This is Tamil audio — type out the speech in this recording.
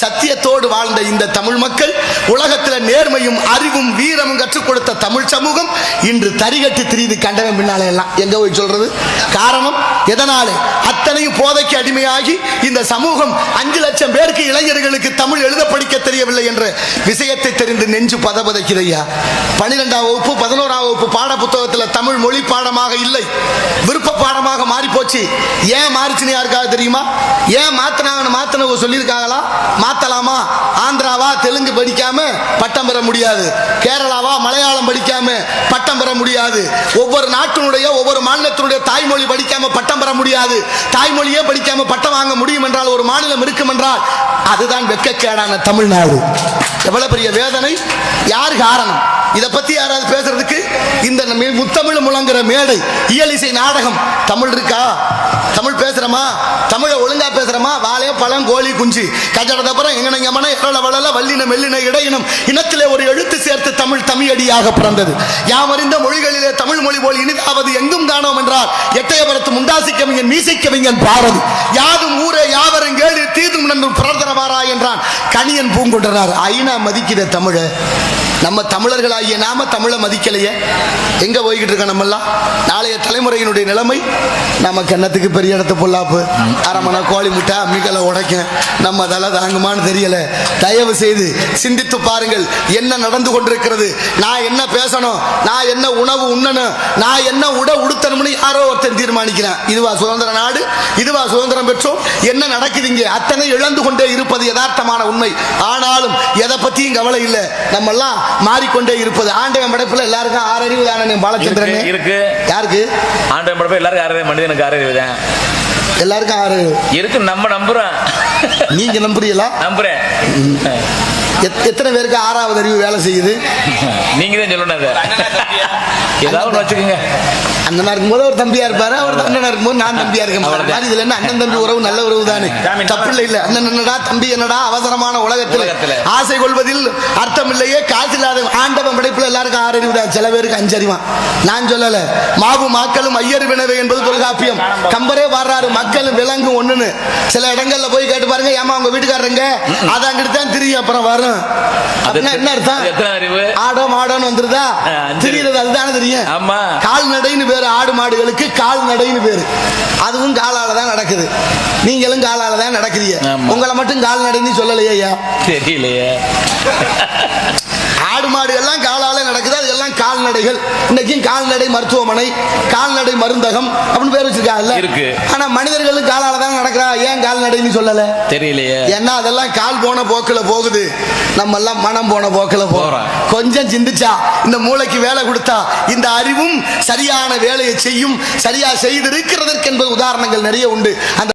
சத்தியத்தோடு வாழ்ந்த இந்த தமிழ் மக்கள் உலகத்தில் நேர்மையும் அறிவும் வீரமும் கற்றுக் கொடுத்த தமிழ் சமூகம் இன்று தரிகட்டு திரியுது கண்டவன் பின்னாலே எல்லாம். எங்க போய் சொல்றது? காரணம் எதனாலே? அத்தனையும் போதைக்கு அடிமையாகி இந்த சமூகம் அஞ்சு லட்சம் பேருக்கு இளைஞர்களுக்கு தமிழ் எழுத படிக்க தெரியவில்லை என்ற விஷயத்தை தெரிந்து நெஞ்சு பதபதைக்குதையா பனிரெண்டாம் வகுப்பு பதினோராம் வகுப்பு பாட புத்தகத்தில் தமிழ் மொழி பாடமாக இல்லை விருப்ப பாடமாக மாறி போச்சு. ஏன் மாறிச்சுன்னு யாருக்காவது தெரியுமா? ஏன் மாத்தினாங்கன்னு மாத்தினவங்க சொல்லியிருக்காங்களா? மாத்தலாமா? ஆந்திராவா தெலுங்கு படிக்காம பட்டம் பெற முடியாது. கேரளாவா மலையாளம் படிக்காம பட்டம் பெற முடியாது. ஒவ்வொரு நாட்டினுடைய ஒவ்வொரு மாநிலத்தினுடைய தாய்மொழி படிக்காம பட்டம் பெற முடியாது. தாய்மொழியே படிக்காம பட்டம் வாங்க முடியும் என்றால் ஒரு மாநிலம் இருக்கும் என்றால் அதுதான் வெக்கக்கேடான தமிழ்நாடு. எவ்வளவு பெரிய வேதனை? யார் காரணம்? இதை பத்தி யாராவது பேசுறதுக்கு இந்த முத்தமிழ் முழங்குற மேடை இயலிசை நாடகம். தமிழ் இருக்கா? தமிழ் பேசுறமா? தமிழை ஒழுங்கா பேசுறமா? வாழை பழம் கோழி குஞ்சு. கஜடதபுரம் எங்கனங்க மன வளல வல்லின மெல்லின இடையினம். இனத்திலே ஒரு எழுத்து சேர்த்து தமிழ் தமிழடியாக பிறந்தது. யாமறிந்த மொழிகளிலே தமிழ் மொழி போல் இனிதாவது எங்கும் காணோம் என்றால் எட்டயபுரத்து முண்டாசி கவிஞன் மீசை கவிஞன் பாரதி. யாதும் ஊரே யாவரும் கேடு தீதும் நன்றும் பிறந்தரவாரா என்றான். கணியன் பூங்குன்றனார் ஐநா மதிக்கிற தமிழ. நம்ம தமிழர்களாகிய நாம தமிழை மதிக்கலையே. எங்க போய்கிட்டு இருக்கோம் நம்மெல்லாம்? நாளைய தலைமுறையினுடைய நிலைமை நமக்கு என்னத்துக்கு பெரிய இடத்து பொல்லாப்பு? அரமனை கோழி முட்டை அம்மிக்கலை உடைக்க நம்ம அதெல்லாம் தாங்குமான்னு தெரியல. தயவு செய்து சிந்தித்து பாருங்கள் என்ன நடந்து கொண்டிருக்கிறது? நான் என்ன பேசணும்? நான் என்ன உணவு உண்ணணும்? நான் என்ன உட உடுத்தணும்னு யாரோ ஒருத்தன் தீர்மானிக்கிறேன். இதுவா சுதந்திர நாடு? இதுவா சுதந்திரம் பெற்றோம்? என்ன நடக்குது இங்கே? அத்தனை இழந்து கொண்டே இருப்பது யதார்த்தமான உண்மை. ஆனாலும் எதை பத்தியும் கவலை இல்லை. நம்ம எல்லாம் மாறிக்கொண்டே இருப்பது. ஆண்டவன் படைப்புல எல்லாருக்கும் ஆறறிவு தானே பாலச்சந்திரன். இருக்கு, யாருக்கு? ஆண்டவன் படப்ப எல்லாருக்கும் ஆறு மனிதனுக்கு ஆறு தான் எல்லாருக்கும் ஆறு இருக்கு நம்ம நம்புறோம். நீங்க நம்புறீங்களா? நம்புறேன். எத்தனை பேருக்கு ஆறாவது அறிவு வேலை செய்யுது? நீங்க தான் சொல்லணும் ஏதாவது ஒண்ணு வச்சுக்கோங்க. அண்ணனா இருக்கும்போது ஒரு தம்பியா இருப்பாரு அவர் அண்ணனா இருக்கும்போது நான் தம்பியா இருக்க. இதுல என்ன அண்ணன் தம்பி உறவு நல்ல உறவு தானே? தப்பு இல்ல அண்ணன் என்னடா தம்பி என்னடா அவசரமான உலகத்தில். ஆசை கொள்வதில் அர்த்தம் இல்லையே காசு இல்லாத ஆண்டவன் படைப்புல எல்லாருக்கும் ஆறு அறிவு தான். சில பேருக்கு அஞ்சறிவா நான் சொல்லல. மாவு மாக்களும் ஐயர் வினவை என்பது தொல்காப்பியம். கம்பரே வர்றாரு மக்களும் விலங்கும் ஒண்ணுன்னு. சில இடங்கள்ல போய் கேட்டு பாருங்க ஏமா உங்க வீட்டுக்காரங்க அது அங்கிட்டு தான் தெரியும். அப்புறம் வரும். என்ன அர்த்தம்? அது எத்தனை அறிவு? ஆடோ மாடோன்னு வந்துருதா? ஆ, அஞ்சு. தெரியுறது அதுதானே தெரியும். ஆமா. கால்நடைன்னு பேரு ஆடு மாடுகளுக்கு கால்நடைன்னு பேரு. அதுவும் காலால தான் நடக்குது. நீங்களும் காலால தான் நடக்குறீங்க. உங்களை மட்டும் கால்நடைன்னு சொல்லலையே தெரியலையே. ஆடு மாடு எல்லாம் எல்லாம் கால்நடைகள். இன்னைக்கும் கால்நடை மருத்துவமனை கால்நடை மருந்தகம் அப்படின்னு பேர் வச்சிருக்காங்கல்ல. இருக்கு. ஆனா மனிதர்களும் காலால தான் நடக்கிறா. ஏன் கால்நடைன்னு சொல்லல? தெரியலையே. ஏன்னா அதெல்லாம் கால் போன போக்குல போகுது. நம்ம எல்லாம் மனம் போன போக்குல போறோம் போறோம். கொஞ்சம் சிந்திச்சா இந்த மூளைக்கு வேலை கொடுத்தா இந்த அறிவும் சரியான வேலையை செய்யும் சரியா செய்திருக்கிறதற்கு என்பது உதாரணங்கள் நிறைய உண்டு. அந்த